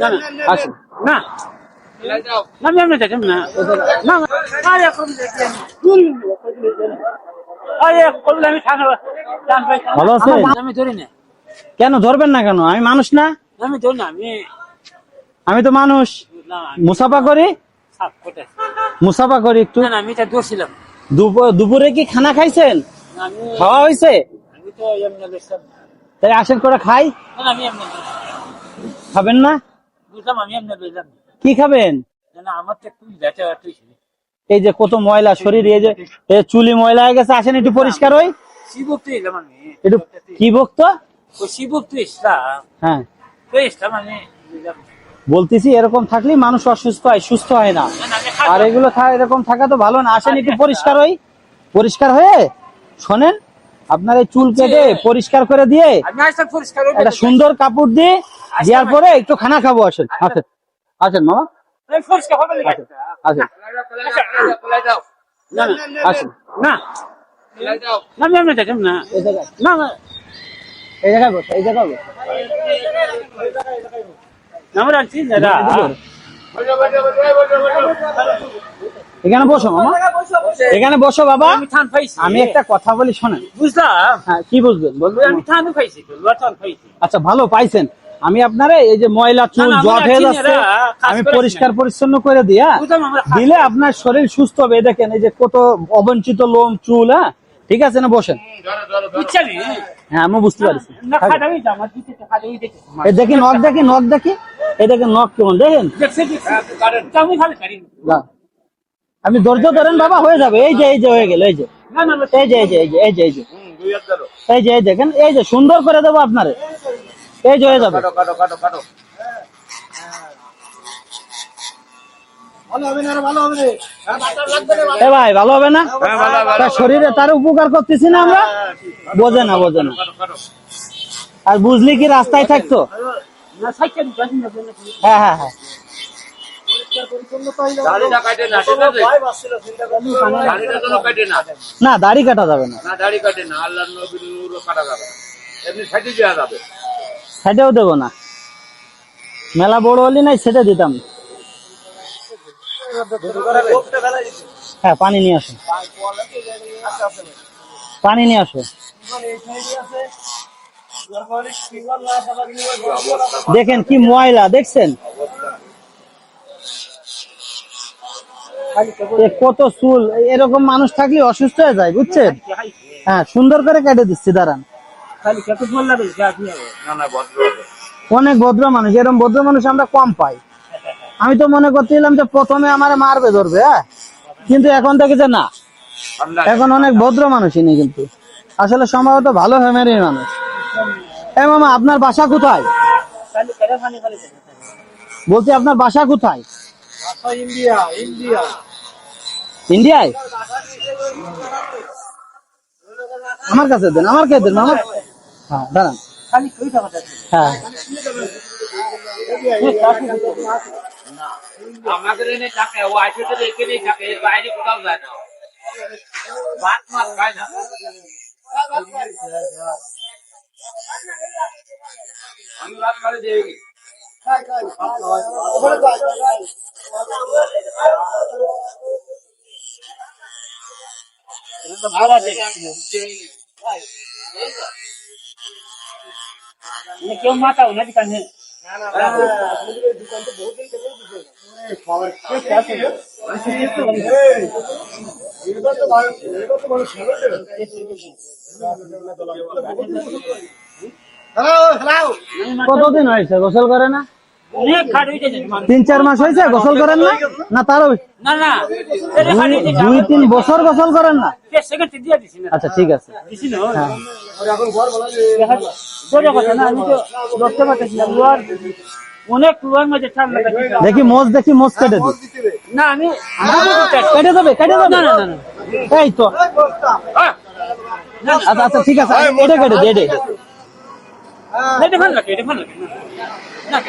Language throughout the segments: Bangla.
না না আসুন না না আমি দেখেন না না না আরে এখন দেখেন আরে করলে আমি ভালো আছেন? আমি ধরি না কেন ধরবেন না কেন আমি মানুষ না আমি ধরি না আমি আমি তো মানুষ মুসাফা করি মুসাফা করি একটু না আমি এটা দুপুরে কি খানা খাইছেন খাওয়া হয়েছে আমি তো এমনি দেখলাম তাই আসেন করে খাই না না, আমি এমনি খাবেন না কি খাবেন? এই যে কত ময়লা শরীর এই যে চুলি ময়লা হয়ে গেছে আসেন একটু পরিষ্কার একটু কি ওই শিবক তো ইসলাম হ্যাঁ। বুঝলাম বলতেছি এরকম থাকলে মানুষ অসুস্থ হয় সুস্থ হয় না। আর এগুলো এরকম থাকা তো ভালো না। আসেন একটু পরিষ্কার হই। পরিষ্কার হয়ে শোনেন আপনার এই চুল কেটে পরিষ্কার করে দিয়ে একটা সুন্দর কাপড় দিয়ে দেওয়ার পরে একটু খানা খাব আসেন আসেন। আসেন মামা। আসেন না না না না। আমি এমনি দেখেন না। না না। এই জায়গায় বসো এই জায়গায় বসো। আমরা আছি দাদা। এখানে বসো মামা। এখানে বসো বাবা। আমি থান পাইছি। আমি একটা কথা বলি শোনেন। বুঝলাম। হ্যাঁ কি বুঝবেন? বলবেন আমি থান পাইছি। আচ্ছা ভালো পাইছেন। আমি আপনারে এই যে ময়লা চুল জট হয়ে যাচ্ছে আমি পরিষ্কার পরিচ্ছন্ন করে দিয়া দিলে আপনার শরীর সুস্থ হবে। দেখেন এই যে কত অবঞ্চিত লোম চুল হ্যাঁ? ঠিক আছে না বসেন। হ্যাঁ আমি বুঝতে পারছি। দেখি নখ দেখি নখ দেখি। এই দেখেন নখ কেমন দেখেন? দেখছে দেখছে আমি ভালো করি যা। আপনি ধৈর্য ধরেন বাবা হয়ে যাবে। এই যে এই যে হয়ে গেল এই যে। না না না এই যে এই যে এই যে এই যে এই যে। এই যে এই দেখেন এই যে সুন্দর করে দেবো আপনারে। এই হয়ে যাবে। এ ভাই ভালো হবে না? তা শরীরে তার উপকার করতেছি না আমরা? বোঝে না বোঝে না। আর বুঝলি কি রাস্তায় থাকতো? না সাইকেল গাড়ি না। হ্যাঁ হ্যাঁ হ্যাঁ না। দাড়ি কাটা যাবে না। সেটাও দেবো না। মেলা বড় হলি নাই, সেটা দিতাম। হ্যাঁ পানি নিয়ে আসো। পানি নিয়ে আসো। দেখেন কি ময়লা, দেখছেন? কত চুল, এরকম মানুষ থাকলে অসুস্থ হয়ে যায়, বুঝছেন? হ্যাঁ সুন্দর করে কেটে দিচ্ছি, দাঁড়ান। অনেক ভদ্র মানুষ এরকম ভদ্র মানুষ আমরা কম পাই। আমি তো মনে করছিলাম যে প্রথমে আমার মারবে ধরবে হ্যাঁ? কিন্তু এখন থেকে যে না। এখন অনেক ভদ্র মানুষ ইনি কিন্তু। আসলে সম্ভবত ভালো ফ্যামিলির মানুষ। এ মামা আপনার বাসা কোথায়? বলছি আপনার বাসা কোথায়? India India. ইন্ডিয়ায়? আমার কাছে দেন আমার কাছে দেন মামা হ্যাঁ দাঁড়ান। খালি কই টাকা হ্যাঁ। আমাদের এনে থাকে ও আইসে তো এখানেই থাকে বাইরে কোথাও যায় না ভাত মাছ খায় না। আমি ভাত মারে কেউ মাথা না দিকানে কতদিন হয়েছে? গোসল করে না? তিন চার মাস হয়েছে? গোসল করেন না? না তারও বেশি? না না। এটা দুই- তিন বছর গোসল করেন না? আচ্ছা ঠিক আছে। হ্যাঁ কথা না আমি তো লোয়ার অনেক লোয়ার মধ্যে দেখি মোজ দেখি মোজ কেটে দি না আমি কেটে যাবে কেটে যাবে না না না না। এই তো। আচ্ছা আচ্ছা ঠিক আছে। এটা কেটে দে এটা এটা। ভালো লাগে এটা ভালো লাগে। না, না।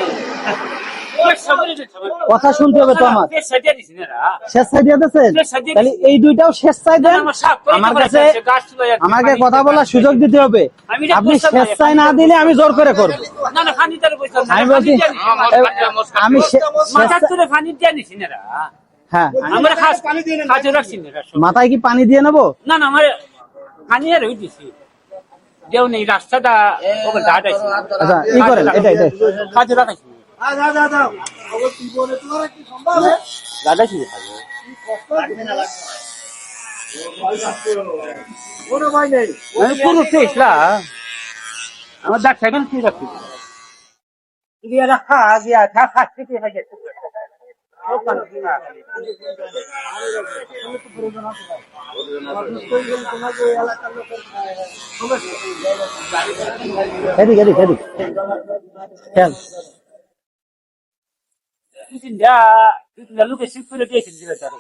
কথা শুনতে হবে তো আমার। শেষ সাইডে দিয়েছেন তাহলে এই দুইটাও শেষ সাইড দেন। আমার কাছে আমাকে কথা বলার সুযোগ দিতে হবে। আপনি শেষ। সাই না দিলে আমি জোর করে করব। আমি বলছি আমি। হ্যাঁ। মাথায় কি পানি দিয়ে নেব? না না আমার পানি আর ওই দিছি। যেও নেই রাস্তাটা আচ্ছা ই করেন এটা এটা। কাজে রাখাইছি দাঁড়াইছি আমি পুরো চেষ্টা আমার দাঁত সেখানে কি রাখছি? দিয়া রাখা দিয়া থাকা থেকে হয়ে গেছে। এদিক এদিক এদিক। খেয়াল লোকে করে দিলে তার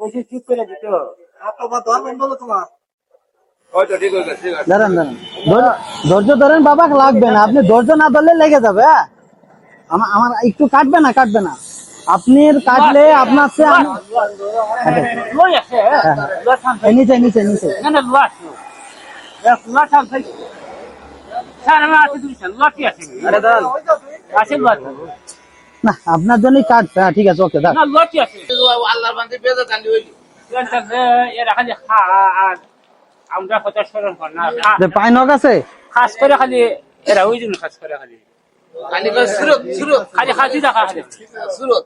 কইছে করে দিত ধৈর্য- ধরেন বাবা লাগবে না আপনি ধৈর্য না ধরলে লেগে যাবে আমার আমার একটু কাটবে না কাটবে না আপনি কাটলে আপনার নিচে নিচে নিচে সারা আছে আছে লই না আপনার জন্যই কাটবে হ্যাঁ ঠিক আছে ওকে দাঁড় না লটি আছে। আল্লাহর বান্দি বেজে কান্দি হইলি এরা খালি খা আর আমরা কথা স্মরণ কর না পাই নখ আছে? খাস করে খালি এরা ওই জন্য খাস করে খালি। খালি করে সুরত সুরত। খালি খাসি রাখা খালি। সুরত।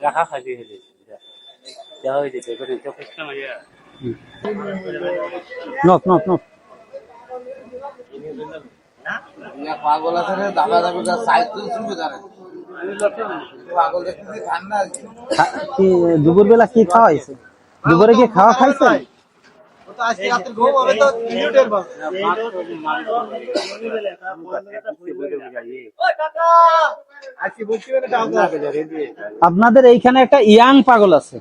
রাখা খালি। হলে যা হয়ে যেতে করে তো কষ্ট মারিয়া নখ নখ নখ পাগল আছে দাদা দাবি সাইজ তো শুনবে জানে পাগল দেখতেছি ঠান্ডা খা- কি দুপুর বেলা কি খাওয়া হয়েছে দুপুরে কি খাওয়া খাইছে? আপনাদের এইখানে একটা ইয়াং পাগল আছে।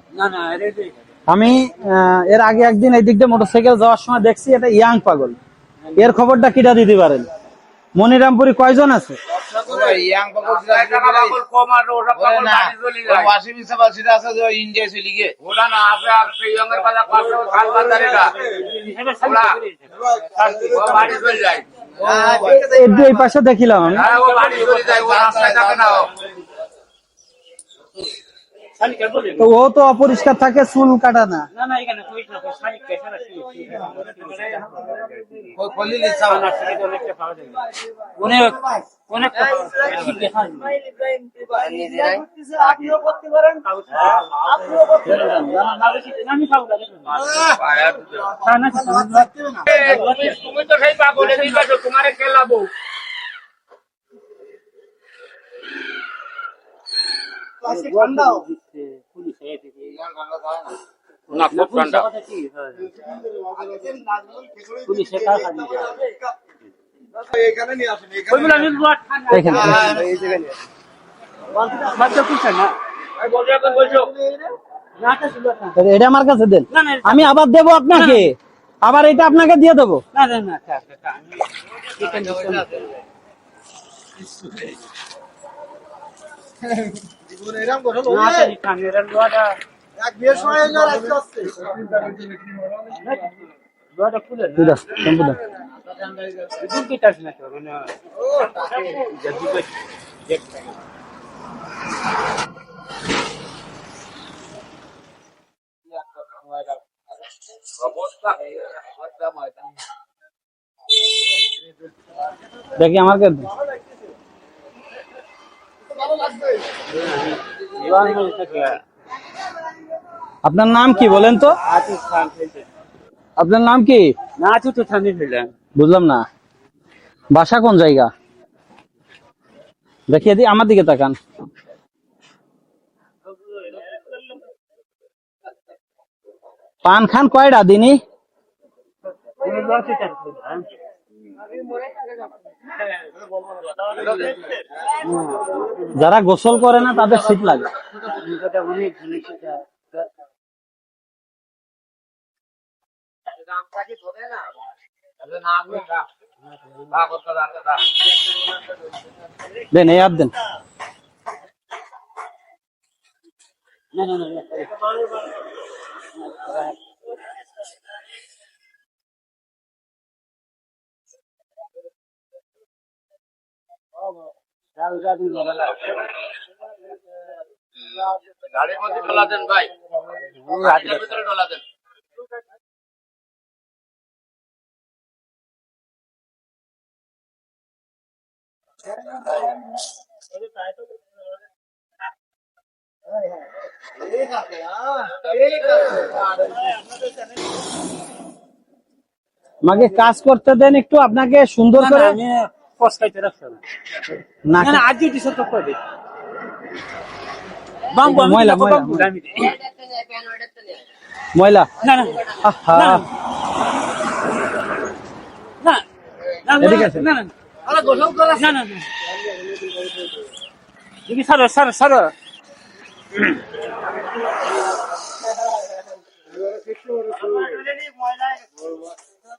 আমি আহ, এর আগে একদিন এই দিক দিয়ে মোটরসাইকেল যাওয়ার সময় দেখছি এটা ইয়াং পাগল। এর খবরটা কিটা দিতে পারেন? মনিরামপুরি কয়জন আছে? ইয়াং একটু এই পাশে দেখিলাম আমি হ্যাঁ ও বাড়ি চলে যায় ও রাস্তায় থাকে না ও তো ও তো অপরিষ্কার থাকে চুল কাটা না শালিক কেসা রাখছি ওই কলি লিসা অনেকটা পাওয়া যায় অনেক অনেক দেখা আমি খাব তুমি তো সেই পাগলে দিবাছো তোমারে খেলাবো না খুব ঠান্ডা পুলিশে কাজ এখানে এটা আমার কাছে দেন। আমি আবার দেবো আপনাকে। আবার এটা আপনাকে দিয়ে দেবো। না মানে যদি দেখতে অবস্থা দেখি আমার কাছে দেন। এবার মনে থাকে আপনার নাম কি বলেন তো? আপনার নাম কি? বুঝলাম না। বাসা কোন জায়গা? দেখি এদি আমার দিকে তাকান। পান খান কয়টা দিনই যারা গোসল করে না তাদের শীত লাগে। দেন এই না না না গাড়ির মধ্যে ঢোলা দেন ভাই। গাড়ির ভিতরে ঢোলা দেন আমাকে কাজ করতে দেন একটু আপনাকে সুন্দর করে। আমি পস্তাইতে না না না না। আজ ডিউটি সত্য করে বাম্বু আমি ময়লা, ময়লা, ময়লা। আমি দিই। ময়লা। না না আহা। না না। না না এদিকে আসেন। না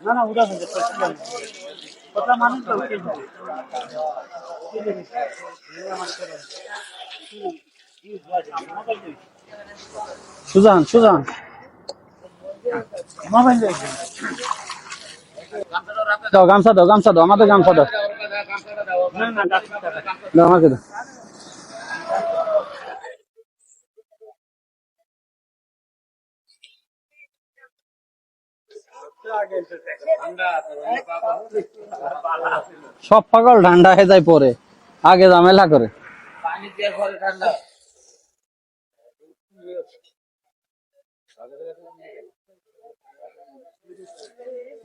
না না যাচ্ছে কথা মানুষ সুজান সুজান দাও, গামছা দাও গামছা দাও, আমাদের গামছা দাও। না না দাও আমাকে দাও। সব পাগল ঠান্ডা হয়ে যায় পরে। আগে ঝামেলা করে। পানি দিয়ে পরে ঠান্ডা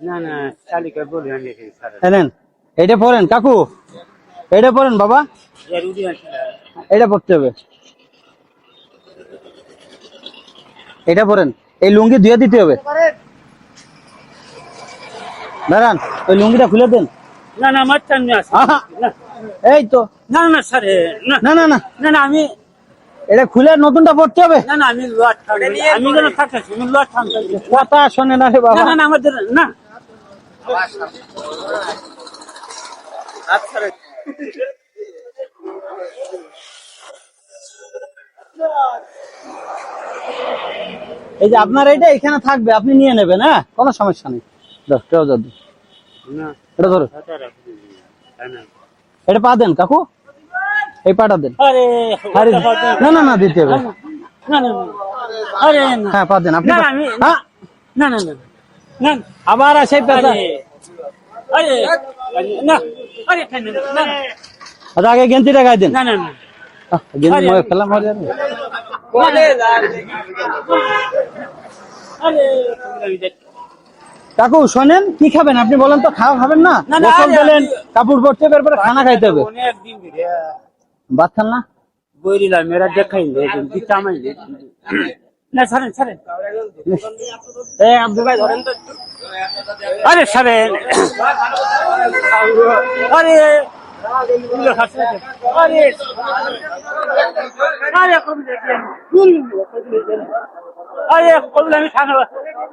না না চালিকা বলি আমি এখানে স্যার এনেন এটা পড়েন কাকু। এটা পড়েন বাবা। এটা পড়তে হবে। এটা পড়েন এই লুঙ্গি ধুয়ে দিতে হবে। দাঁড়ান ওই লুঙ্গিটা খুলে দেন। না না আমার এই তো। না না স্যার না। না না না। না আমি এটা খুলে নতুনটা পড়তে হবে। না না আমি লোয়ার আমি কেন থাকতেছি আমি লোয়ার কথা শোনে না রে বাবা। না না আমাদের না। এই যে আপনার এইটা এখানে থাকবে আপনি নিয়ে নেবেন হ্যাঁ? কোনো সমস্যা নেই। দশ ট্রাউজার দিন। না। এটা ধরো। এটা পা দেন কাকু। এই পাটা দেন। না না না দিতে হবে। হ্যাঁ পা দেন আপনি না, হ্যাঁ। না না আবার সেই পেশা। আচ্ছা আগে গেঞ্জিটা গায়ে দেন। না না না। গেঞ্জি আরে- মরে ফেলা যাবে আরে। কাকু শোনেন কি খাবেন? আপনি বলেন তো খাওয়া খাবেন না? গোসল দিলেন কাপড় পরতে হবে এরপরে খানা খাইতে হবে। অনেক ভাত খান না? দেখাই না ছাড়েন ছাড়েন। এ আব্দুল ভাই ধরেন তো আরে ছাড়েন। আরে আরে আরে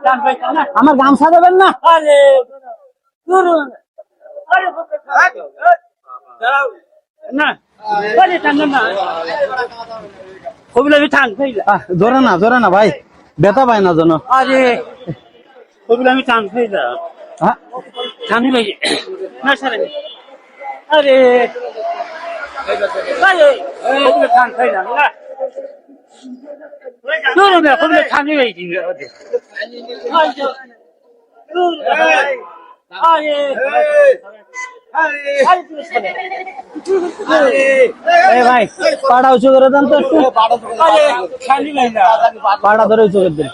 জান আমার গামছা দেবেন না? দাঁড়াও। না টান না ভাই। ব্যথা পায় না যেন। আরে কবিলা আমি টান খাইলা হ্যাঁ? টানি ভাই। না সারে। আরে। আরে কবিলা টান খাইলা না। No, no, no, কবিলা টানি ভাই দিন আরে আরে আরে তুই সারে এই ভাই পাড়া উঁচু করে দেন তো একটু। পাড়া ধরে উঁচু করে দেন।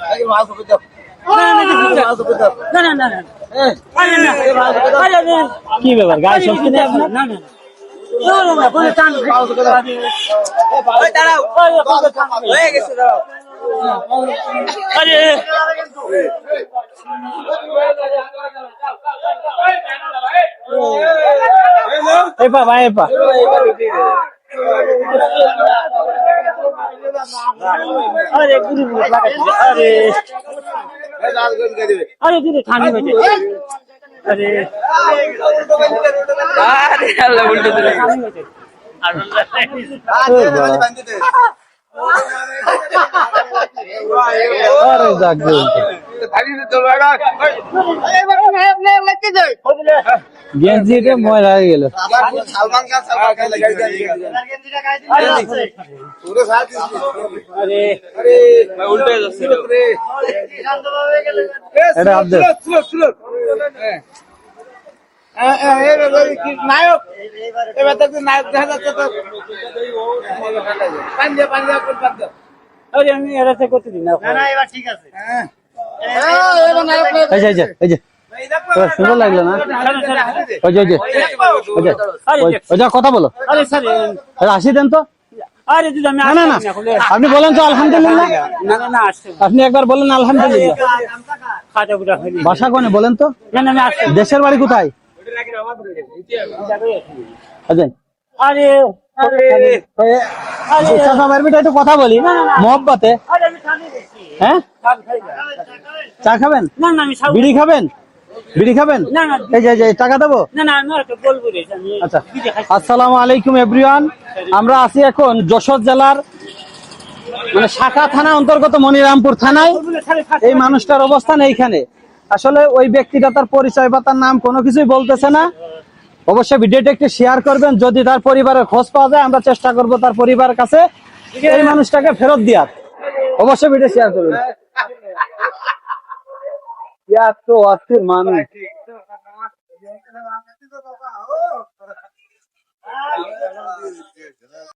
কি ব্যাপার? গায়ে শক্তি নেই আপনার? হয়ে গেছে দাঁড়াও আরে এপা ভাই এপা আরে গুরু লাগাইছে আরে আরে দিদি ঠান্ডি হয়েছে আরে। আরে আল্লাহ উল্টো দিলে। গেঞ্জিটা ময়লা হয়ে গেল। এটা নায়ক? এবার দেখছি নায়ক দেখা যাচ্ছে তো। পাঞ্জাব পাঞ্জাব এরাতে করতে দিই না। এই যে এই যে এই যে সুন্দর লাগল না? ওই যে ওই যে ওই যে ওই- ওই যে কথা বলো। আসি দেন তো। আপনি বলেন তো আলহামদুলিল্লাহ। আপনি একবার বলেন আলহামদুলিল্লাহ। বাসা কোনে বলেন তো। দেশের বাড়ি কোথায়? আরে একটু কথা বলি। মহব্বতে। হ্যাঁ। চা খাবেন? না না আমি বিড়ি খাবেন? বিড়ি খাবেন? এই যে টাকা দেবো? আচ্ছা। আসসালামু আলাইকুম এভরিওয়ান আমরা আছি এখন যশোর জেলার মানে শাখা থানা অন্তর্গত মনিরামপুর থানায়। এই মানুষটার অবস্থান এইখানে। আসলে ওই ব্যক্তিটা তার পরিচয় বা তার নাম কোনো কিছুই বলতেছে না। অবশ্যই ভিডিওটা একটু শেয়ার করবেন। যদি তার পরিবারের খোঁজ পাওয়া যায় আমরা চেষ্টা করব তার পরিবারের কাছে। এই মানুষটাকে ফেরত দেওয়ার। অবশ্যই ভিডিও শেয়ার করবেন এত অস্থির মানুষ।